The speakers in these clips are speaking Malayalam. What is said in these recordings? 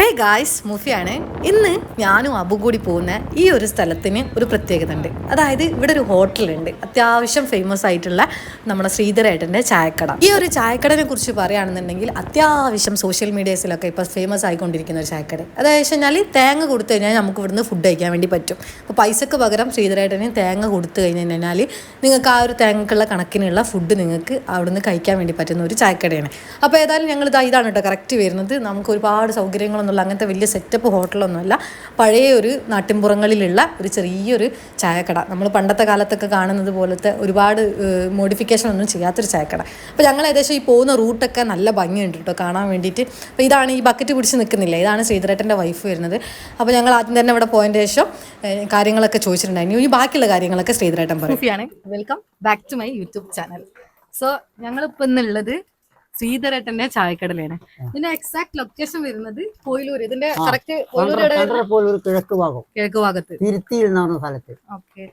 Hey guys മുഫിയാണ്. ഇന്ന് ഞാനും അബു കൂടി പോകുന്ന ഈ ഒരു സ്ഥലത്തിന് ഒരു പ്രത്യേകത ഉണ്ട് അതായത് ഇവിടെ ഒരു ഹോട്ടലുണ്ട്. അത്യാവശ്യം ഫേമസ് ആയിട്ടുള്ള നമ്മുടെ ശ്രീധരേട്ടന്റെ ചായക്കട. ഈ ഒരു ചായക്കടനെ കുറിച്ച് പറയുകയാണെന്നുണ്ടെങ്കിൽ അത്യാവശ്യം സോഷ്യൽ മീഡിയസിലൊക്കെ ഇപ്പോൾ ഫേമസ് ആയിക്കൊണ്ടിരിക്കുന്ന ഒരു ചായക്കട. അതായത് കഴിഞ്ഞാൽ തേങ്ങ കൊടുത്തു കഴിഞ്ഞാൽ നമുക്ക് ഇവിടുന്ന് ഫുഡ് കഴിക്കാൻ വേണ്ടി പറ്റും. അപ്പോൾ പൈസക്ക് പകരം ശ്രീധരേട്ടന് തേങ്ങ കൊടുത്തു കഴിഞ്ഞ് കഴിഞ്ഞാൽ നിങ്ങൾക്ക് ആ ഒരു തേങ്ങക്കുള്ള കണക്കിനുള്ള ഫുഡ് നിങ്ങൾക്ക് അവിടുന്ന് കഴിക്കാൻ വേണ്ടി പറ്റുന്ന ഒരു ചായക്കടയാണ്. അപ്പോൾ ഏതായാലും ഞങ്ങൾ ഇതാ ഇതാണ് കേട്ടോ കറക്റ്റ് വരുന്നത്. നമുക്ക് ഒരുപാട് സൗകര്യങ്ങളൊന്നുമില്ല അങ്ങനത്തെ വലിയ സെറ്റപ്പ് ഹോട്ടലൊന്നുമല്ല. പഴയ ഒരു നാട്ടിൻപുറങ്ങളിലുള്ള ഒരു ചെറിയൊരു ചായക്കട. നമ്മൾ പണ്ടത്തെ കാലത്തൊക്കെ കാണുന്നത് പോലത്തെ ഒരുപാട് മോഡിഫിക്കേഷൻ ഒന്നും ചെയ്യാത്തൊരു ചായക്കട. അപ്പോൾ ഞങ്ങൾ ഏകദേശം ഈ പോകുന്ന റൂട്ടൊക്കെ നല്ല ഭംഗിയുണ്ട് കേട്ടോ കാണാൻ വേണ്ടിയിട്ട്. അപ്പോൾ ഇതാണ് ഈ ബക്കറ്റ് പിടിച്ച് നിൽക്കുന്നില്ല. ഇതാണ് ശ്രീധരേട്ടന്റെ വൈഫ് വരുന്നത്. അപ്പോൾ ഞങ്ങൾ ആദ്യം തന്നെ ഇവിടെ പോയതിന് ശേഷം കാര്യങ്ങളൊക്കെ ചോദിച്ചിട്ടുണ്ടായിരുന്നു. ഇനി ബാക്കിയുള്ള കാര്യങ്ങളൊക്കെ ശ്രീധരേട്ടൻ പറയും. Welcome back to my YouTube channel so ഞങ്ങളിപ്പോൾ ഇന്നുള്ളത് ശ്രീധരേട്ടന്റെ ചായക്കടലാണ് ഇതിന്റെ എക്സാക്ട് ലൊക്കേഷൻ വരുന്നത് കോയിലൂർ ഇതിന്റെ കറക്റ്റ് കിഴക്ക് ഭാഗം. കിഴക്ക് ഭാഗത്ത്. തിരുത്തിയിൽ സ്ഥലത്ത്. ഓക്കെ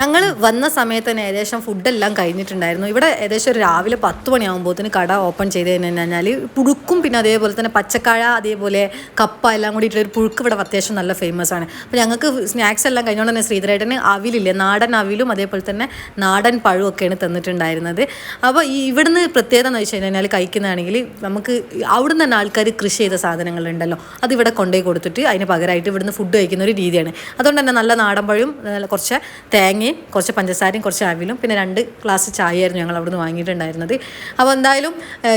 ഞങ്ങൾ വന്ന സമയത്ത് തന്നെ ഏകദേശം ഫുഡെല്ലാം കഴിഞ്ഞിട്ടുണ്ടായിരുന്നു. ഇവിടെ ഏകദേശം ഒരു രാവിലെ പത്ത് മണിയാകുമ്പോഴത്തേന് കട ഓപ്പൺ ചെയ്ത് കഴിഞ്ഞാൽ പുഴുക്കും പിന്നെ അതേപോലെ തന്നെ പച്ചക്കാഴ അതേപോലെ കപ്പ എല്ലാം കൂടി ഒരു പുഴുക്ക് ഇവിടെ അത്യാവശ്യം നല്ല ഫേമസ് ആണ്. അപ്പോൾ ഞങ്ങൾക്ക് സ്നാക്സ് എല്ലാം കഴിഞ്ഞുകൊണ്ട് തന്നെ ശ്രീധരേട്ടന് അവിലില്ലേ നാടൻ അവിലും അതേപോലെ തന്നെ നാടൻ പഴവും ഒക്കെയാണ് തന്നിട്ടുണ്ടായിരുന്നത്. അപ്പോൾ ഈ ഇവിടുന്ന് പ്രത്യേകത എന്ന് വെച്ച് കഴിഞ്ഞാൽ കഴിക്കുന്നതാണെങ്കിൽ നമുക്ക് അവിടുന്ന് തന്നെ ആൾക്കാർ കൃഷി ചെയ്ത സാധനങ്ങളുണ്ടല്ലോ അത് ഇവിടെ കൊണ്ടുപോയി കൊടുത്തിട്ട് അതിന് പകരമായിട്ട് ഇവിടുന്ന് ഫുഡ് കഴിക്കുന്ന ഒരു രീതിയാണ്. അതുകൊണ്ട് തന്നെ നല്ല നാടൻ പഴവും കുറച്ച് തേങ്ങയും കുറച്ച് പഞ്ചസാരയും കുറച്ച് അവിലും പിന്നെ രണ്ട് ഗ്ലാസ് ചായയായിരുന്നു ഞങ്ങൾ അവിടുന്ന് വാങ്ങിയിട്ടുണ്ടായിരുന്നത്. അപ്പോൾ എന്തായാലും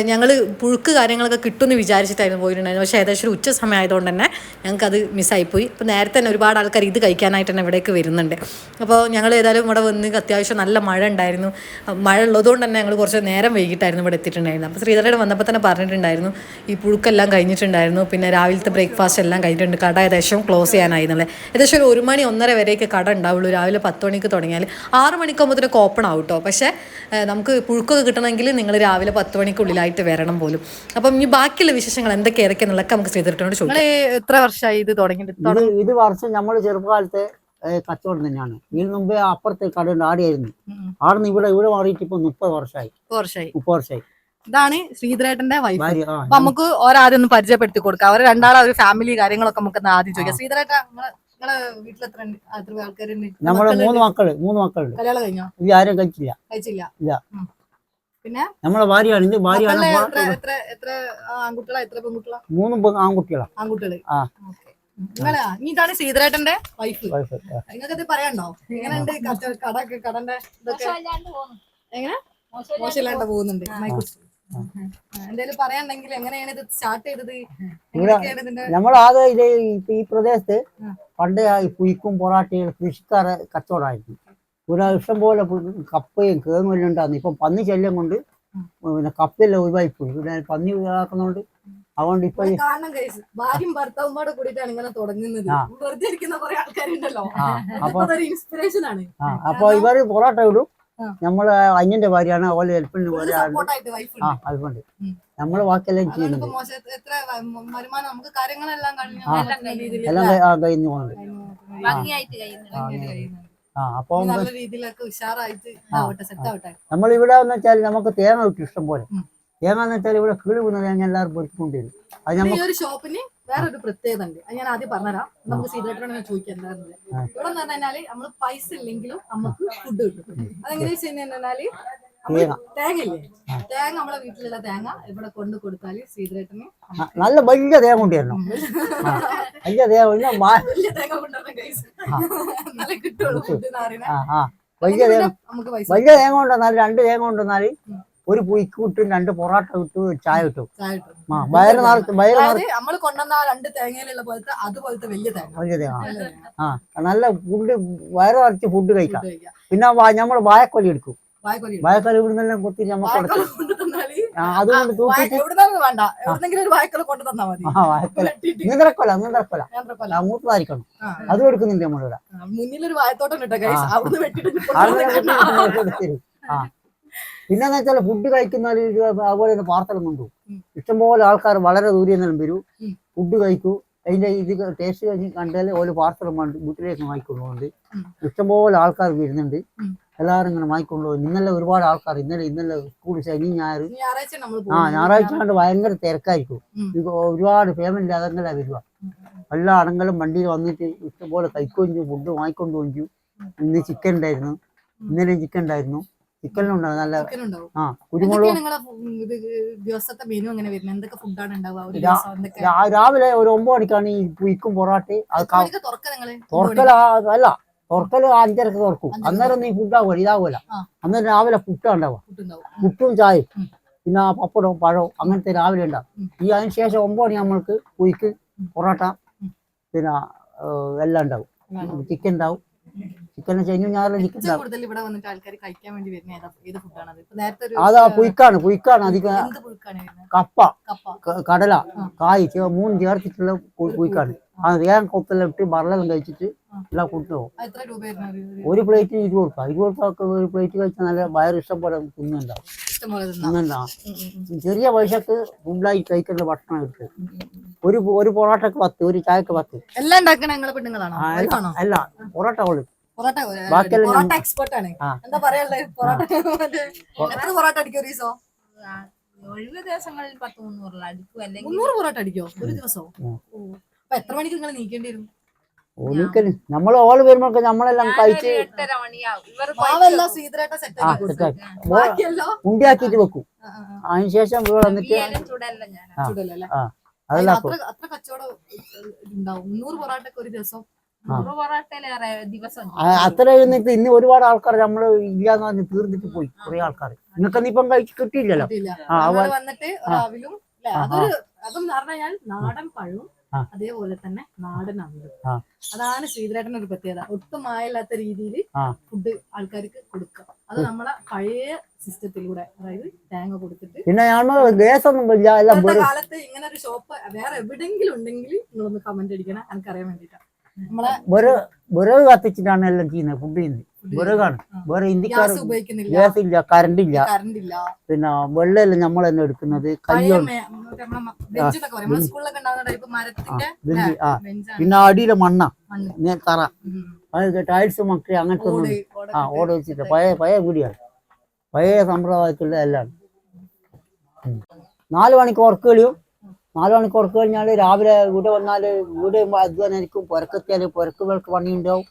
ഞങ്ങൾ പുഴുക്ക് കാര്യങ്ങളൊക്കെ കിട്ടുമെന്ന് വിചാരിച്ചിട്ടായിരുന്നു പോയിട്ടുണ്ടായിരുന്നത്. പക്ഷേ ഏകദേശം ഒരു ഉച്ച സമയം ആയതുകൊണ്ട് തന്നെ ഞങ്ങൾക്കത് മിസ്സായിപ്പോയി. അപ്പോൾ നേരത്തെ തന്നെ ഒരുപാട് ആൾക്കാർ ഇത് കഴിക്കാനായിട്ട് തന്നെ ഇവിടേക്ക് വരുന്നുണ്ട്. അപ്പോൾ ഞങ്ങൾ ഏതായാലും ഇവിടെ വന്ന് അത്യാവശ്യം നല്ല മഴ ഉണ്ടായിരുന്നു. മഴ ഉള്ളതുകൊണ്ട് തന്നെ ഞങ്ങൾ കുറച്ച് നേരം വൈകിട്ടായിരുന്നു ഇവിടെ എത്തിയിട്ടുണ്ടായിരുന്നത്. അപ്പോൾ ശ്രീധരയുടെ വന്നപ്പോൾ തന്നെ പറഞ്ഞിട്ടുണ്ടായിരുന്നു ഈ പുഴുക്കെല്ലാം കഴിഞ്ഞിട്ടുണ്ടായിരുന്നു. പിന്നെ രാവിലത്തെ ബ്രേക്ക്ഫാസ്റ്റ് എല്ലാം കഴിഞ്ഞിട്ടുണ്ട്. കട ഏകദേശം ക്ലോസ് ചെയ്യാനായി എന്നുള്ളത് ഏകദേശം ഒരു ഒരു മണി ഒന്നര വരെയൊക്കെ കട ഉണ്ടാവുള്ളൂ. രാവിലെ പത്ത് മണിക്ക് തുടങ്ങിയാൽ ആറ് മണിക്കാകുമ്പോഴത്തേക്ക് ഓപ്പൺ ആവും കേട്ടോ പക്ഷേ നമുക്ക് പുഴുക്കൊക്കെ കിട്ടണമെങ്കിൽ നിങ്ങൾ രാവിലെ പത്ത് മണിക്കുള്ളിലായിട്ട് വരണം പോലും. അപ്പം ഇനി ബാക്കിയുള്ള വിശേഷങ്ങൾ എന്തൊക്കെ ഏതൊക്കെയെന്നുള്ളതൊക്കെ നമുക്ക് ശ്രീധരനോട് ചോദിക്കാം. എത്ര വർഷമായി ഇത് തുടങ്ങിയിട്ട് ഇത് വർഷം നമ്മൾ ചെറുപ്പകാലത്തെ കച്ചവടം തന്നെയാണ്. ഇതിന് മുമ്പേ അപ്പുറത്തെ കടയുണ്ട് ആടെയായിരുന്നു. ആടുന്ന് ഇവിടെ ഇവിടെ മാറിയിട്ട് ഇപ്പൊ മുപ്പത് വർഷമായി. വർഷമായി. മുപ്പത് വർഷമായി. ഇതാണ് ശ്രീധരേട്ടന്റെ വൈഫ് അപ്പൊ നമുക്ക് ഒരാദ്യം ഒന്ന് പരിചയപ്പെടുത്തി കൊടുക്കാം. അവർ രണ്ടാളെ ഒരു ഫാമിലി കാര്യങ്ങളൊക്കെ നമുക്ക് ആദ്യം ചോദിക്കാം. ശ്രീധരേട്ട നിങ്ങളെ നിങ്ങളെ എത്ര എത്ര ആൾക്കാരുണ്ട്? നമ്മളെ മൂന്ന് മക്കൾ മൂന്ന് മക്കളുണ്ട്. കല്യാണം കഴിഞ്ഞോ? ഇത് ആരും കഴിച്ചില്ല. കഴിച്ചില്ല? ഇല്ല. പിന്നെ? നമ്മളെ ഭാര്യയാണ്. ഇത് ഭാര്യയാണ് എത്ര എത്ര എത്ര എത്ര പെൺകുട്ടികളാ? മൂന്ന് ആൺകുട്ടികളാണ് ആൺകുട്ടികളാ. ആ. ഓക്കെ. നിങ്ങളാ ഇതാണ് ശ്രീധരേട്ടന്റെ വൈഫ് പറയാണ്ടോ എങ്ങനെയുണ്ട് കട കടന്റെ ഇതൊക്കെ? എങ്ങനെ? മോശമില്ലാണ്ട് പോകുന്നുണ്ട്. എങ്ങനെയാണ് ഇത് സ്റ്റാർട്ട് ചെയ്തത്? ഇത് ഈ പ്രദേശത്ത്. പണ്ട് കുയിക്കും പുയ്ക്കും പൊറാട്ടയും കൃഷിക്കാരെ കച്ചവടമായിരുന്നു. ഒരു ഇഷ്ടം പോലെ കപ്പയും കേങ്ങും എല്ലാം ഉണ്ടായിരുന്നു. ഇപ്പം പന്നി ശല്യം കൊണ്ട്. പിന്നെ കപ്പയെല്ലാം ഒഴിവായി പോയി പിന്നെ പന്നി ഇതാക്കുന്നതുകൊണ്ട് അതുകൊണ്ട് ഇപ്പൊ ഭാര്യയും ഭർത്താവും കൂടെ കൂടിയിട്ടാണ് ഇങ്ങനെ തുടങ്ങുന്നത്. വെറുതെ ഇരിക്കുന്ന കുറെ ആൾക്കാരുണ്ടല്ലോ. ഇൻസ്പിറേഷൻ ആണ്. അപ്പൊ ഇവർ പൊറോട്ട ഇടും. നമ്മൾ അന്യന്റെ ഭാര്യയാണ് അവൾ ഹെൽപ്പിന് പോലെ സപ്പോർട്ടായിട്ട് ആ ഹസ്ബൻഡ്. നമ്മൾ വാക്കെല്ലാം ചെയ്യുന്നത് എല്ലാം കഴിഞ്ഞു പോകുന്നത്. ആ, ഭംഗിയായിട്ട് കഴിയുന്നുണ്ട്. ആ അപ്പൊ നല്ല രീതിയിലൊക്കെ ഉഷാറായിട്ട് ആവട്ടെ സെറ്റ് ആവട്ടെ നമ്മളിവിടെ എന്ന് വെച്ചാൽ നമുക്ക് തേങ്ങ കിട്ടും ഇഷ്ടം പോലെ. തേങ്ങ എന്ന് വെച്ചാൽ ഇവിടെ കീഴ് വീണ തേങ്ങ എല്ലാവരും പൊരിക്കൊണ്ടിരുന്നു അത് നമുക്ക് ഒരു ഷോപ്പിന് വേറൊരു പ്രത്യേകത ഉണ്ട്. ഞാൻ ആദ്യം പറഞ്ഞുതരാം. നമുക്ക് സീതായിട്ടാണ് ഞാൻ ചോദിക്കാൻ. ഇവിടെ എന്ന് പറഞ്ഞാൽ നമ്മൾ പൈസ ഇല്ലെങ്കിലും നമുക്ക് ഫുഡ് കിട്ടും. അതെങ്ങനെ വെച്ച് കഴിഞ്ഞാൽ നല്ല വലിയ തേങ്ങ കൊണ്ടുവരണം. വലിയ തേങ്ങ വലിയ തേങ്ങ വലിയ തേങ്ങ കൊണ്ടുവന്നാൽ രണ്ട് തേങ്ങ കൊണ്ടുവന്നാൽ ഒരു പുയ്ക്ക് കിട്ടും രണ്ട് പൊറോട്ട കിട്ടും ചായ കിട്ടും. ആ വയറ് നിറച്ച് വയറ് വലിയ തേങ്ങ. ആ നല്ല ഫുഡ് വയറ് നിറച്ച് ഫുഡ് കഴിക്കാം. ഫുഡ് കഴിക്കാം. പിന്നെ നമ്മൾ വായക്കൊലി എടുക്കും. വായക്കൊലി ഇവിടുന്നെല്ലാം കൊത്തി തന്നാൽ? ആ, അതുകൊണ്ട് തൂക്കിട്ട് മൂത്തതായിരിക്കണം അതും എടുക്കുന്നുണ്ട് നമ്മളിവിടെ മുന്നിലൊരു വായത്തോട്ടം ആ. പിന്നെന്ന് വെച്ചാൽ ഫുഡ് കഴിക്കുന്ന അതുപോലെ തന്നെ പാർസലും കൊണ്ടുപോകും ഇഷ്ടംപോലെ ആൾക്കാർ വളരെ ദൂരെ നിന്നും വരും. ഫുഡ് കഴിക്കൂ. അതിന്റെ ഇത് ടേസ്റ്റ് കഴിഞ്ഞ് കണ്ടാൽ ഓരോ പാർസലും വീട്ടിലേക്ക് വാങ്ങിക്കൊണ്ടുപോകുന്നുണ്ട്. ഉം. ഇഷ്ടംപോലെ ആൾക്കാർ വരുന്നുണ്ട്. എല്ലാവരും ഇങ്ങനെ വാങ്ങിക്കൊണ്ട് ഇന്നലെ ഒരുപാട് ആൾക്കാർ ഇന്നലെ ഇന്നലെ സ്കൂൾ ശനി ഞായർ. ആ ഞായറാഴ്ച കണ്ട് ഭയങ്കര തിരക്കായിരിക്കും. ഒരുപാട് ഫാമിലി അതങ്ങനെ വരിക. എല്ലാ അടങ്ങളും വണ്ടിയിൽ വന്നിട്ട് ഇഷ്ടംപോലെ ചെയ്യും ഫുഡ് വാങ്ങിക്കൊണ്ട് പോയി ഇന്ന് ചിക്കൻ ഉണ്ടായിരുന്നു ഇന്നലെ ചിക്കൻ ഉണ്ടായിരുന്നു ചിക്കനിലുണ്ടാവും നല്ല ചിക്കൻ ഉണ്ടാവും. ആ കുരുമുളക് രാവിലെ ഒരു ഒമ്പത് മണിക്കാണ് ഈ പുയ്ക്കും പൊറാട്ടി അത് തുറക്കല അല്ല തുറക്കൽ അഞ്ചരക്ക് തുറക്കും. അന്നേരം നീ ഫുഡ് ഇതാവുമല്ലോ ആ. അന്നേരം രാവിലെ പുട്ടാ ഉണ്ടാവുക. പുട്ടും ചായയും പിന്നെ ആ പപ്പടവും പഴവും അങ്ങനത്തെ രാവിലെ ഉണ്ടാവും. ഈ അതിന് ശേഷം ഒമ്പത് മണി നമ്മൾക്ക് കുയിക്ക് പൊറോട്ട പിന്നെ എല്ലാം ഉണ്ടാവും. ചിക്കൻ ഉണ്ടാവും. ചിക്കൻ ഞായറും ചിക്കൻ അത് പുയ്ക്കാണ് പുയ്ക്കാണ് അധികം. കപ്പ കടല. കായ് മൂന്ന് ചേർത്തിട്ടുള്ള പുയ്ക്കാണ് ആ കൊത്തലിട്ട് കൊത്തെല്ലാം ഇട്ട് ബറലെല്ലാം കഴിച്ചിട്ട് എല്ലാം രൂപ ഒരു- പ്ലേറ്റ് ഇരുപത് റുപ്യ ഇരുപത് റുപ്യ ഒരു പ്ലേറ്റ് കഴിച്ചാൽ നല്ല വയറ് ഇഷ്ടം പോലെ തിന്നുണ്ടാവും. ചെറിയ പൈസക്ക് ഫുഡായി കഴിക്കേണ്ട ഭക്ഷണം എടുത്ത്. ഒരു ഒരു പൊറോട്ടക്ക് പത്ത് ഒരു ചായക്ക് പത്ത്. എല്ലാം ഉണ്ടാക്കണ അല്ല പൊറോട്ട പൊറോട്ട ബാക്കിയെല്ലാം എന്താ പൊറോട്ട അടിക്കും ഒഴിവ് ദിവസങ്ങളിൽ പത്ത് മുന്നൂറിൽ അടിക്കും അല്ലെങ്കിൽ മുന്നൂറ് പൊറോട്ട അടിക്കോ? ഒരു ദിവസവും. അപ്പൊ എത്ര മണിക്ക് നിങ്ങൾ നീക്കേണ്ടി വരും? ഒരിക്കലും നമ്മൾ ഓൾ വരുമ്പോഴൊക്കെ നമ്മളെല്ലാം കഴിച്ച് മാവെല്ലാം സീതരായിട്ട സെറ്റ് ആ ആക്കി കൊടുക്കും സെറ്റാക്കി ബാക്കിയല്ലോ? വെക്കും. ആ, ആ, ആ. അതിന് ശേഷം ഇവിടെ വന്നിട്ട് ബിരിയാണി ഞാൻ ആ. ചുടലല്ലേ? ആ അതെല്ലാം അത്ര അത്ര കച്ചവടം ഉണ്ടാവും മുന്നൂറ് പൊറോട്ടക്ക് ഒരു ദിവസം. നൂറ് പൊറോട്ടയിലേറെ ദിവസം ആ, അത്ര എഴുന്നിട്ട് ഇന്ന് ഒരുപാട് ആൾക്കാർ നമ്മൾ ഇല്ലാന്ന് പറഞ്ഞ് തീർന്നിട്ട് പോയി. കുറെ ആൾക്കാർ നിങ്ങൾക്ക് ഇപ്പം കഴിച്ച് കിട്ടിയില്ലല്ലോ? കിട്ടിയില്ല. ആ, അവ- നമ്മൾ വന്നിട്ട് രാവിലും അതൊരു അതും പറഞ്ഞു കഴിഞ്ഞാൽ നാടൻ പഴവും. അതേപോലെ തന്നെ നാടൻ അവിലും അതാണ് ശ്രീധരേട്ടന്റെ ഒരു പ്രത്യേകത. ഒട്ടും മായില്ലാത്ത രീതിയിൽ ഫുഡ് ആൾക്കാർക്ക് കൊടുക്കുക. അത് നമ്മളെ പഴയ സിസ്റ്റത്തിലൂടെ അതായത് തേങ്ങ കൊടുത്തിട്ട് പിന്നെ കാലത്ത് ഇങ്ങനെ ഒരു ഷോപ്പ് വേറെ എവിടെങ്കിലും ഉണ്ടെങ്കിൽ നിങ്ങളൊന്ന് കമന്റ് അടിക്കണം. എനിക്കറിയാൻ വേണ്ടിട്ടാ നമ്മളെ കത്തിച്ചിട്ടാണ് എല്ലാം ചെയ്യുന്നത് ഫുഡ് ചെയ്യുന്നത്. വിറകാണ്. വേറെ ഇന്ത്യക്കാർ ഗ്യാസ് ഇല്ല കറണ്ട് ഇല്ല പിന്നെ വെള്ളമല്ലേ നമ്മൾ തന്നെ എടുക്കുന്നത്. കയ്യോണ്ട്. പിന്നെ അടിയിലെ മണ്ണ. തറ. ടൈൽസ് മക്കി അങ്ങനത്തെ ഒന്നും ആ ഓട് വെച്ചിട്ട്. പഴയ പഴയ വീടിയാണ്. പഴയ സമ്പ്രദായത്തിലുള്ള എല്ലാം. നാല് മണിക്ക് ഉറക്ക് കളിയും. നാല് മണിക്ക് ഉറക്ക് കഴിഞ്ഞാൽ രാവിലെ ഇവിടെ വന്നാൽ ഇവിടെ അധ്വാനായിരിക്കും പുരക്കെത്തിയാൽ പുരക്ക് വിളക്ക് പണിയുണ്ടാവും.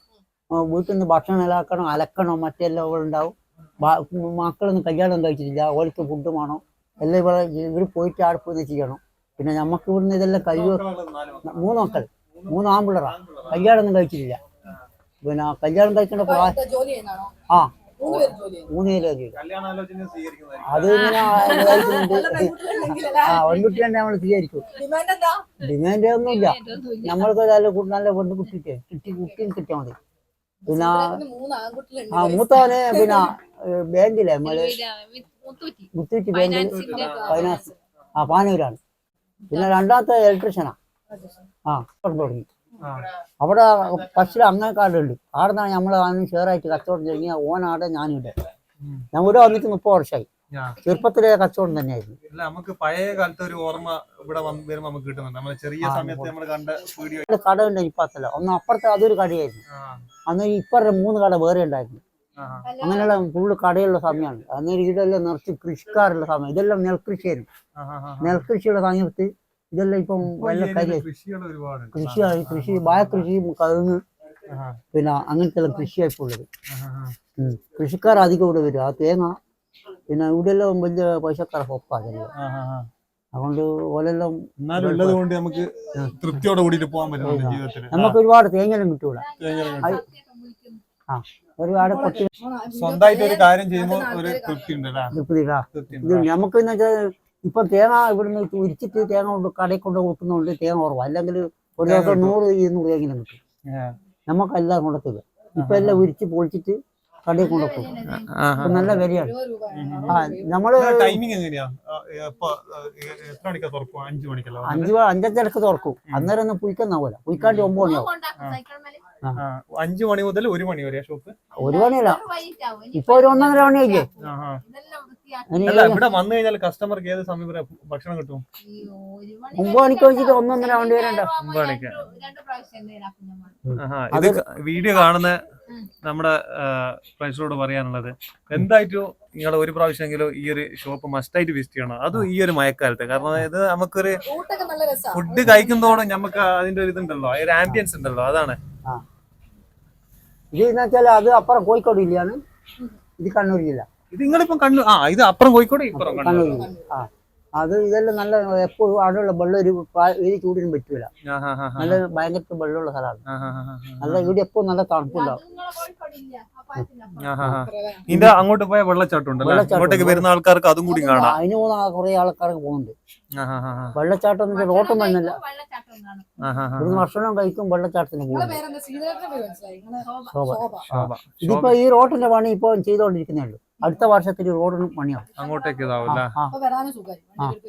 വീട്ടിൽ നിന്ന് ഭക്ഷണം ഇളാക്കണം അലക്കണം മറ്റെല്ലാം ഇവിടെ ഉണ്ടാവും മക്കളൊന്നും കല്യാണം കഴിച്ചിട്ടില്ല. ഓർക്ക് ഫുഡ് വേണം? എല്ലാം ഇവിടെ ഇവർ പോയിട്ട് അടുപ്പ് നിന്ന് ചെയ്യണം. പിന്നെ നമുക്ക് ഇവിടുന്ന് ഇതെല്ലാം കഴിവ് മൂന്ന് മക്കൾ മൂന്ന് ആമ്പിളറാ കല്യാണം ഒന്നും കഴിച്ചിട്ടില്ല. പിന്നെ കല്യാണം കഴിക്കേണ്ട ആ. മൂന്ന് പേര് അത് ഇങ്ങനെ? ആ നമ്മൾ സ്വീകരിക്കും. ഡിമാൻഡ് എന്താ? ഡിമാൻഡ് ഒന്നുമില്ല. നമ്മൾക്ക് നല്ല നല്ല പെൺകുട്ടി കിട്ടി കുട്ടിയും കിട്ടിയാൽ മതി. പിന്നെ ആ മൂത്തവന് പിന്നെ ബാങ്കിലെ നമ്മൾ? മുത്തൂറ്റി. ബാങ്കിൽ ഫൈനാൻസ് ആ പാനൂരാണ്. പിന്നെ രണ്ടാമത്തെ ഇലക്ട്രീഷ്യനാ. ആ തുടങ്ങി. അവിടെ ഫസ്റ്റിൽ അങ്ങനെ കാർഡുണ്ട് അവിടെ നിന്നാണ് നമ്മൾ ആദ്യം ഷെയറായിട്ട് കച്ചവടം തുടങ്ങി. ഓനാടെ ഞാനിവിടെ ഞാൻ ഇവിടെ വന്നിട്ട് മുപ്പത് വർഷമായി. ചെറുപ്പത്തിലെ കച്ചവടം തന്നെയായിരുന്നു. അല്ല നമുക്ക് പഴയ കാലത്തെ ഒരു ഓർമ്മ ഇവിടെ വരുമ്പോ നമുക്ക് കിട്ടുന്നുണ്ട്. നമ്മൾ ചെറിയ സമയത്ത് നമ്മൾ കണ്ട വീഡിയോ. കട ഉണ്ട് ഇപ്പത്തല്ല ഒന്ന് അപ്പുറത്തെ അതൊരു കടയായിരുന്നു. അന്ന് ഇപ്പറ മൂന്ന് കട വേറെ ഉണ്ടായിരുന്നു. അങ്ങനെയുള്ള ഫുള്ള് കടയുള്ള സമയമാണ്. അന്ന് ഇതെല്ലാം നിറച്ച് കൃഷിക്കാരുള്ള സമയം. ഇതെല്ലാം നെൽകൃഷിയായിരുന്നു. നെൽകൃഷിയുള്ള സമയത്ത് ഇതെല്ലാം ഇപ്പം വല്ല കരി കൃഷികൾ ഒരുപാട് കൃഷിയായി കൃഷി കവുങ്ങ് പിന്നെ അങ്ങനത്തെ ഉള്ളത് ഉം. കൃഷിക്കാർ അധികം ഇവിടെ വരും. ആ തേങ്ങ പിന്നെ ഇവിടെ എല്ലാം വലിയ പൈസക്കാരെ പൊക്കാതല്ലോ അതുകൊണ്ട് ഓലെല്ലാം എന്നാലും ഉള്ളത് കൊണ്ട് നമുക്ക് തൃപ്തിയോടെ കൂടിയിട്ട് പോകാൻ പറ്റുന്നുണ്ട് ജീവിതത്തിൽ നമുക്ക് ഒരുപാട് തേങ്ങയെല്ലാം കിട്ടൂല. ആ ഒരുപാട് കൊട്ടി സ്വന്തമായിട്ട് ഒരു കാര്യം ചെയ്യുമ്പോൾ ഒരു തൃപ്തി ഉണ്ട് നമുക്ക് എന്ന് വെച്ചാൽ ഇപ്പൊ തേങ്ങ ഇവിടുന്ന് ഉരിച്ചിട്ട് തേങ്ങ കൊണ്ട് കടയിൽ കൊണ്ട് കൊടുക്കുന്നതുകൊണ്ട് തേങ്ങ കുറവ്. അല്ലെങ്കിൽ ഒരു ദിവസം. നൂറ് ഇരുന്നൂറ് തേങ്ങയിലും കിട്ടും. നമുക്കെല്ലാം കൊണ്ടത്തില്ല ഇപ്പൊ എല്ലാം ഉരിച്ച് പൊളിച്ചിട്ട് കടയിൽ നല്ല വിലയാണ്. ആ നമ്മൾ ടൈമിംഗ് എങ്ങനെയാ? അഞ്ചു അഞ്ചരക്ക് തുറക്കും. അന്നേരം ഒന്നും പുയിക്കുന്നാവൂല പുയിക്കാണ്ട് ഒമ്പത് മണിയാവും അഞ്ചു മണി മുതൽ ഒരു മണി വരെ ഷോപ്പ്? ഒരു മണിയല്ല. ഇപ്പൊ ഒരു ഒന്നര അല്ല ഇവിടെ വന്നു കഴിഞ്ഞാൽ കസ്റ്റമർക്ക് ഏത് സമയം വരെ ഭക്ഷണം കിട്ടും? ഒമ്പത് മണിക്ക് വെച്ചിട്ട് ഒന്നൊന്നര മണി വരെ. ഒമ്പത് മണിക്ക്. വീഡിയോ കാണുന്ന നമ്മുടെ ഫ്രണ്ട്സിനോട് പറയാനുള്ളത്. എന്തായിട്ടും നിങ്ങൾ ഒരു പ്രാവശ്യമെങ്കിലും ഈ ഒരു ഷോപ്പ് മസ്റ്റായിട്ട് വിസിറ്റ് ചെയ്യണം? അതും ഈ ഒരു മഴക്കാലത്ത്? കാരണം ഇത് നമുക്കൊരു റൂട്ടൊക്കെ നല്ല രസമാണ് ഫുഡ് കഴിക്കുന്നതോടെ നമുക്ക് അതിന്റെ ഒരു ഇതുണ്ടല്ലോ ഒരു ആംബിയൻസ് ഉണ്ടല്ലോ അതാണ്. ഇത് അത് അപ്പുറം കോഴിക്കോട് ഇല്ലയാണ് ഇത് കണ്ണൂർ ജില്ല. ഇത് നിങ്ങളിപ്പം കണ്ണൂർ ആ ഇത് അപ്പുറം കോഴിക്കോട് ഇപ്പുറം കണ്ണൂർ. കണ്ണൂർ ആ. അത് ഇതെല്ലാം നല്ല എപ്പോഴും അവിടെയുള്ള വെള്ളം ഒരു ഈ ചൂടിനും പറ്റൂല. നല്ല ഭയങ്കര വെള്ളമുള്ള സ്ഥലമാണ്. നല്ല ഇവിടെ എപ്പോഴും നല്ല തണുപ്പുണ്ടാവും. ഇതിന്റെ അങ്ങോട്ട് പോയ വെള്ളച്ചാട്ടം ഉണ്ടല്ലോ വെള്ളച്ചാട്ടം അങ്ങോട്ടേക്ക് വരുന്ന ആൾക്കാർക്ക് അതും കൂടി കാണാം. അതിന് പോകുന്ന കുറെ ആൾക്കാർക്ക് പോകുന്നുണ്ട്. വെള്ളച്ചാട്ടം എന്നിട്ട് റോട്ടം ആഹാ. ഇവിടുന്ന് ഭക്ഷണം കഴിക്കും വെള്ളച്ചാട്ടത്തിന് ശോഭ. ഇതിപ്പോ ഈ റോട്ടിന്റെ പണി ഇപ്പൊ ചെയ്തോണ്ടിരിക്കുന്നേ ഉള്ളൂ. അടുത്ത വർഷത്തിൽ റോഡിന് പണിയാവും. അങ്ങോട്ടേക്ക്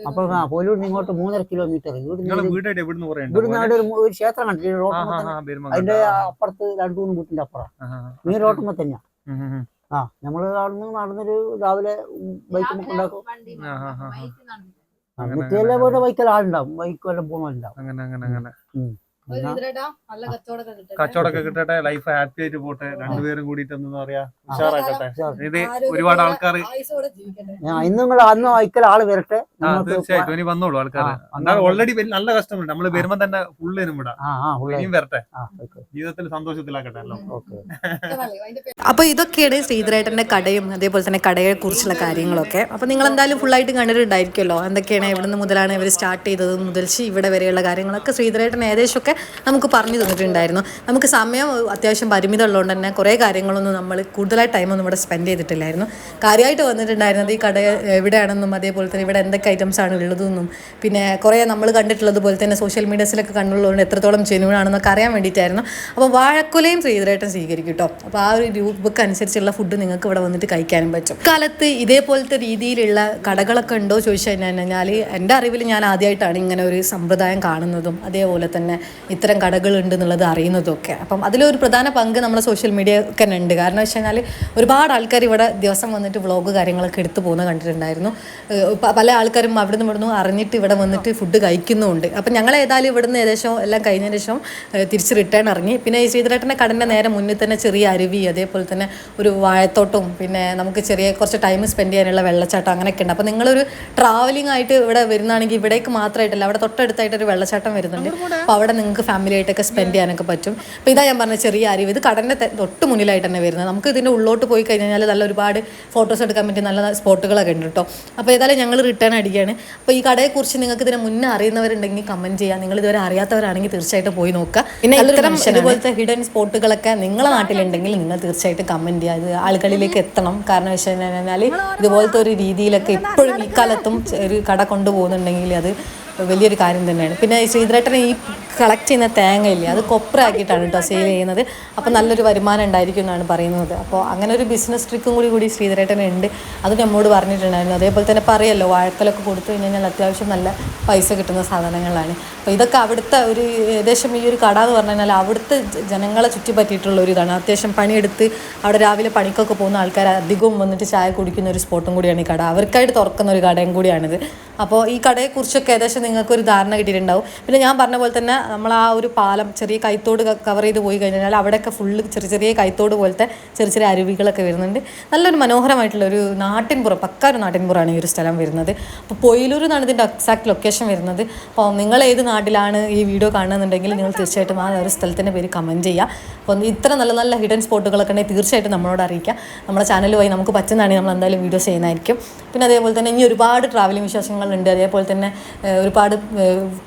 അപ്പൊ പോലൂരിൽ പോലൂരിന് ഇങ്ങോട്ട് മൂന്നര കിലോമീറ്റർ ഇവിടുന്ന് അവിടെ ഒരു ക്ഷേത്രം കണ്ടിട്ട് റോഡ് അതിന്റെ അപ്പുറത്ത് രണ്ടു മൂന്ന് വീട്ടിന്റെ അപ്പുറം. ഈ റോട്ടുമ്പോ തന്നെയാ ആ നമ്മൾ അവിടുന്ന് നടന്നൊരു രാവിലെ ബൈക്ക് ഉണ്ടാക്കും. നടന്നു. അങ്ങനെ, മുത്തിയെല്ലാം പോലെ ബൈക്കെല്ലാം ആളുണ്ടാവും. ബൈക്ക് വല്ലതും പോകുന്നുണ്ടാവും കച്ചവടമൊക്കെ കിട്ടട്ടെ ലൈഫ് ഹാപ്പി ആയിട്ട് പോട്ടെ. രണ്ടുപേരും കൂടിയിട്ട് എന്താ പറയാ. ഉഷാറാക്കട്ടെ. ഇത് ഒരുപാട് ആൾക്കാർ ഇന്നും അന്ന് ഒരിക്കൽ ആൾ വരട്ടെ. തീർച്ചയായിട്ടും. ഇനി വന്നോളൂ ആൾക്കാർ എന്നാൽ ഓൾറെഡി നല്ല കസ്റ്റമർ ഉണ്ട്. നമ്മൾ വരുമ്പോ തന്നെ ഫുള്ളിനും ഇവിടെ ആ ആ ഉള്ള ഇനിയും വരട്ടെ. ജീവിതത്തിൽ സന്തോഷത്തിലാക്കട്ടെ അപ്പൊ അപ്പോൾ ഇതൊക്കെയാണ് ശ്രീധരേട്ടന്റെ കടയും അതേപോലെ തന്നെ കടയെ കുറിച്ചുള്ള കാര്യങ്ങളൊക്കെ. അപ്പൊ നിങ്ങൾ എന്തായാലും ഫുള്ളായിട്ട് കണ്ടിട്ടുണ്ടായിരിക്കുമല്ലോ. എന്തൊക്കെയാണ് എവിടെ മുതലാണ് ഇവർ സ്റ്റാർട്ട് ചെയ്തത് മുതൽ ഇവിടെ വരെയുള്ള കാര്യങ്ങളൊക്കെ ശ്രീധരേട്ടൻ ഏകദേശമൊക്കെ നമുക്ക് പറഞ്ഞു തന്നിട്ടുണ്ടായിരുന്നു. നമുക്ക് സമയം അത്യാവശ്യം പരിമിതം ഉള്ളതുകൊണ്ട് തന്നെ കുറേ കാര്യങ്ങളൊന്നും നമ്മൾ കൂടുതലായി ടൈമൊന്നും ഇവിടെ സ്പെൻഡ് ചെയ്തിട്ടില്ലായിരുന്നു. കാര്യമായിട്ട് വന്നിട്ടുണ്ടായിരുന്നത് ഈ കട എവിടെയാണെന്നും അതേപോലെ തന്നെ ഇവിടെ എന്തൊക്കെ ഐറ്റംസ് ആണ് ഉള്ളതെന്നും പിന്നെ കുറേ നമ്മൾ കണ്ടിട്ടുള്ളത് പോലെ തന്നെ സോഷ്യൽ മീഡിയസിലൊക്കെ കണ്ടുള്ളതുകൊണ്ട് എത്രത്തോളം ചെനുവാണെന്നൊക്കെ അറിയാൻ വേണ്ടിയിട്ടായിരുന്നു. അപ്പോൾ വാഴക്കുലയും ശ്രീധരേട്ടൻ സ്വീകരിക്കും കേട്ടോ. അപ്പോൾ ആ ഒരു രൂപക്ക് അനുസരിച്ചുള്ള ഫുഡ് നിങ്ങൾക്ക് ഇവിടെ വന്നിട്ട് കഴിക്കാനും പറ്റും. കാലത്ത് ഇതേപോലത്തെ രീതിയിലുള്ള കടകളൊക്കെ ഉണ്ടോ ചോദിച്ചു കഴിഞ്ഞാൽ എന്റെ അറിവിൽ ഞാൻ ആദ്യമായിട്ടാണ് ഇങ്ങനെ ഒരു സമ്പ്രദായം കാണുന്നതും അതേപോലെ തന്നെ ഇത്തരം കടകളുണ്ട് എന്നുള്ളത് അറിയുന്നതൊക്കെ. അപ്പം അതിലൊരു പ്രധാന പങ്ക് നമ്മുടെ സോഷ്യൽ മീഡിയ ഒക്കെ തന്നെ ഉണ്ട് കാരണം വെച്ച് കഴിഞ്ഞാൽ ഒരുപാട് ആൾക്കാർ ഇവിടെ ദിവസം വന്നിട്ട് വ്ളോഗ് കാര്യങ്ങളൊക്കെ എടുത്തു പോകുന്നത് കണ്ടിട്ടുണ്ടായിരുന്നു. പല ആൾക്കാരും അവിടുന്ന് ഇവിടുന്ന് അറിഞ്ഞിട്ട് ഇവിടെ വന്നിട്ട് ഫുഡ് കഴിക്കുന്നുണ്ട് അപ്പം ഞങ്ങൾ ഏതായാലും ഇവിടുന്ന് ഏകദേശം എല്ലാം കഴിഞ്ഞതിന് ശേഷം തിരിച്ച് റിട്ടേൺ ഇറങ്ങി. പിന്നെ ഈ ശ്രീധരേട്ടന്റെ കടന്റെ നേരെ മുന്നിൽ തന്നെ ചെറിയ അരുവി അതേപോലെ തന്നെ ഒരു വാഴത്തോട്ടവും പിന്നെ നമുക്ക് ചെറിയ കുറച്ച് ടൈം സ്പെൻഡ് ചെയ്യാനുള്ള വെള്ളച്ചാട്ടം അങ്ങനെയൊക്കെ ഉണ്ട്. അപ്പോൾ നിങ്ങളൊരു ട്രാവലിംഗ് ആയിട്ട് ഇവിടെ വരുന്നതാണെങ്കിൽ ഇവിടേക്ക് മാത്രമായിട്ടല്ല അവിടെ തൊട്ടടുത്തായിട്ടൊരു വെള്ളച്ചാട്ടം വരുന്നുണ്ട്. അപ്പോൾ അവിടെ നിങ്ങൾക്ക് ഫാമിലി ആയിട്ടൊക്കെ സ്പെൻഡ് ചെയ്യാനൊക്കെ പറ്റും. അപ്പോൾ ഇതാ ഞാൻ പറഞ്ഞ ചെറിയ അരിവ് ഇത് കടലിന്റെ തൊട്ട് മുന്നിലായിട്ട് തന്നെ വരുന്നത്. നമുക്ക് ഇതിന്റെ ഉള്ളോട്ട് പോയി കഴിഞ്ഞാൽ നല്ല ഒരുപാട് ഫോട്ടോസ് എടുക്കാൻ പറ്റിയ നല്ല സ്പോട്ടുകളൊക്കെ ഉണ്ട് കേട്ടോ അപ്പോൾ ഏതായാലും ഞങ്ങൾ റിട്ടേൺ അടിക്കുകയാണ് അപ്പോൾ ഈ കടയെക്കുറിച്ച് നിങ്ങൾക്ക് ഇതിനെ മുന്നേ അറിയുന്നവരുണ്ടെങ്കിൽ കമന്റ് ചെയ്യുക നിങ്ങൾ ഇതുവരെ അറിയാത്തവരാണെങ്കിൽ തീർച്ചയായിട്ടും പോയി നോക്കുക. പിന്നെ ഇത്തരം ഇതുപോലത്തെ ഹിഡൻ സ്പോട്ടുകളൊക്കെ നിങ്ങളെ നാട്ടിലുണ്ടെങ്കിൽ നിങ്ങൾ തീർച്ചയായിട്ടും കമന്റ് ചെയ്യുക ഇത് ആളുകളിലേക്ക് എത്തണം. കാരണം വെച്ച് കഴിഞ്ഞാൽ ഇതുപോലത്തെ ഒരു രീതിയിലൊക്കെ ഇപ്പോഴും ഇക്കാലത്തും ഒരു കട കൊണ്ടുപോകുന്നുണ്ടെങ്കിൽ അത് വലിയൊരു കാര്യം തന്നെയാണ്. പിന്നെ ശ്രീധരേട്ടൻ ഈ കളക്ട് ചെയ്യുന്ന തേങ്ങയില്ലേ അത് കൊപ്രയാക്കിയിട്ടാണ് കേട്ടോ സെയിൽ ചെയ്യുന്നത്. അപ്പോൾ നല്ലൊരു വരുമാനം ഉണ്ടായിരിക്കും എന്നാണ് പറയുന്നത്. അപ്പോൾ അങ്ങനെ ഒരു ബിസിനസ് ട്രിക്കും കൂടി കൂടി ശ്രീധരേട്ടൻ ഉണ്ട്. അത് നമ്മോട് പറഞ്ഞിട്ടുണ്ടായിരുന്നു. അതേപോലെ തന്നെ പറയല്ലോ വാഴക്കലൊക്കെ കൊടുത്തു കഴിഞ്ഞാൽ അത്യാവശ്യം നല്ല പൈസ കിട്ടുന്ന സാധനങ്ങളാണ്. അപ്പോൾ ഇതൊക്കെ അവിടുത്തെ ഒരു ഏകദേശം ഈ ഒരു കട എന്ന് പറഞ്ഞു കഴിഞ്ഞാൽ അവിടുത്തെ ജനങ്ങളെ ചുറ്റിപ്പറ്റിയിട്ടുള്ള ഒരു ഇതാണ്. അത്യാവശ്യം പണിയെടുത്ത് അവിടെ രാവിലെ പണിക്കൊക്കെ പോകുന്ന ആൾക്കാർ അധികവും വന്നിട്ട് ചായ കുടിക്കുന്ന ഒരു സ്പോട്ടും കൂടിയാണ് ഈ കട. അവർക്കായിട്ട് തുറക്കുന്ന ഒരു കടയും കൂടിയാണിത്. അപ്പോൾ ഈ കടയെക്കുറിച്ചൊക്കെ ഏകദേശം നിങ്ങൾക്കൊരു ധാരണ കിട്ടിയിട്ടുണ്ടാവും. പിന്നെ ഞാൻ പറഞ്ഞ പോലെ തന്നെ നമ്മൾ ആ ഒരു പാലം ചെറിയ കൈത്തോട് കവർ ചെയ്ത് പോയി കഴിഞ്ഞാൽ അവിടെയൊക്കെ ഫുള്ള് ചെറിയ ചെറിയ കൈത്തോട് പോലത്തെ ചെറിയ ചെറിയ അരുവികളൊക്കെ വരുന്നുണ്ട്. നല്ലൊരു മനോഹരമായിട്ടുള്ള ഒരു നാട്ടിൻപുറം പക്ക ഒരു നാട്ടിൻപുറമാണ് ഈ ഒരു സ്ഥലം വരുന്നത്. അപ്പോൾ പൊയിലൂർ എന്നാണ് ഇതിന്റെ എക്സാക്ട് ലൊക്കേഷൻ വരുന്നത്. അപ്പോൾ നിങ്ങൾ ഏത് നാട്ടിലാണ് ഈ വീഡിയോ കാണുന്നുണ്ടെങ്കിൽ നിങ്ങൾ തീർച്ചയായിട്ടും ആ ഒരു സ്ഥലത്തിന്റെ പേര് കമന്റ് ചെയ്യുക. അപ്പോൾ ഇത്ര നല്ല നല്ല ഹിഡൻ സ്പോട്ടുകളൊക്കെ ഉണ്ടെങ്കിൽ തീർച്ചയായിട്ടും നമ്മളോട് അറിയിക്കുക. നമ്മുടെ ചാനൽ വഴി നമുക്ക് പറ്റുന്നതാണെങ്കിൽ നമ്മൾ എന്തായാലും വീഡിയോസ് ചെയ്യുന്നതായിരിക്കും. പിന്നെ അതേപോലെ തന്നെ ഇനി ഒരുപാട് ട്രാവലിംഗ് വിശേഷങ്ങളുണ്ട്. അതേപോലെ തന്നെ ഏഹ്, ഒരുപാട്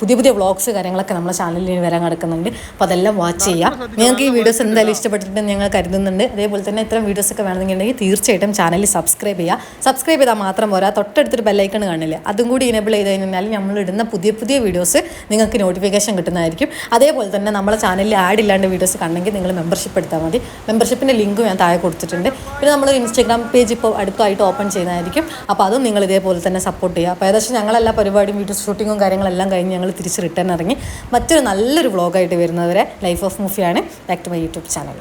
പുതിയ പുതിയ വ്ളോഗ്സ് കാര്യങ്ങളൊക്കെ നമ്മുടെ ചാനലിൽ ഇനി വരാൻ കിടക്കുന്നുണ്ട്. അപ്പോൾ അതെല്ലാം വാച്ച് ചെയ്യാം. നിങ്ങൾക്ക് ഈ വീഡിയോസ് എന്തായാലും ഇഷ്ടപ്പെട്ടിട്ടുണ്ടെന്ന് ഞങ്ങൾ കരുതുന്നുണ്ട്. അതേപോലെ തന്നെ ഇത്തരം വീഡിയോസ് ഒക്കെ വേണമെന്നുണ്ടെങ്കിൽ തീർച്ചയായിട്ടും ചാനൽ സബ്സ്ക്രൈബ് ചെയ്യുക സബ്സ്ക്രൈബ് ചെയ്താൽ മാത്രം പോരാ. തൊട്ടടുത്തൊരു ബെല്ലൈക്കൺ കാണില്ലേ? അതും കൂടി ഇനേബിൾ ചെയ്ത് കഴിഞ്ഞാൽ നമ്മൾ ഇടുന്ന പുതിയ പുതിയ വീഡിയോസ് നിങ്ങൾക്ക് നോട്ടിഫിക്കേഷൻ കിട്ടുന്നതായിരിക്കും. അതേപോലെ തന്നെ നമ്മുടെ ചാനലിൽ ആഡ് ഇല്ലാണ്ട് വീഡിയോസ് കണ്ടെങ്കിൽ നിങ്ങൾ മെമ്പർഷിപ്പ് എടുത്താൽ മതി. മെമ്പർഷിപ്പിന്റെ ലിങ്ക് ഞാൻ താഴെ കൊടുത്തിട്ടുണ്ട്. പിന്നെ നമ്മൾ ഇൻസ്റ്റാഗ്രാം പേജ് ഇപ്പോൾ അടുത്തായിട്ട് ഓപ്പൺ ചെയ്യുന്നതായിരിക്കും. അപ്പോൾ അതും നിങ്ങൾ ഇതേപോലെ തന്നെ സപ്പോർട്ട് ചെയ്യുക. അപ്പോൾ ഏകദേശം ഞങ്ങളെല്ലാ പരിപാടിയും വീഡിയോ ഷൂട്ടിങ്ങും കാര്യങ്ങളെല്ലാം കഴിഞ്ഞ് ഞങ്ങൾ തിരിച്ച് റിട്ടേൺ ഇറങ്ങി മറ്റൊരു നല്ലൊരു വ്ളോഗായിട്ട് വരുന്നവരെ life of മൂഫിയാണ് back to my YouTube channel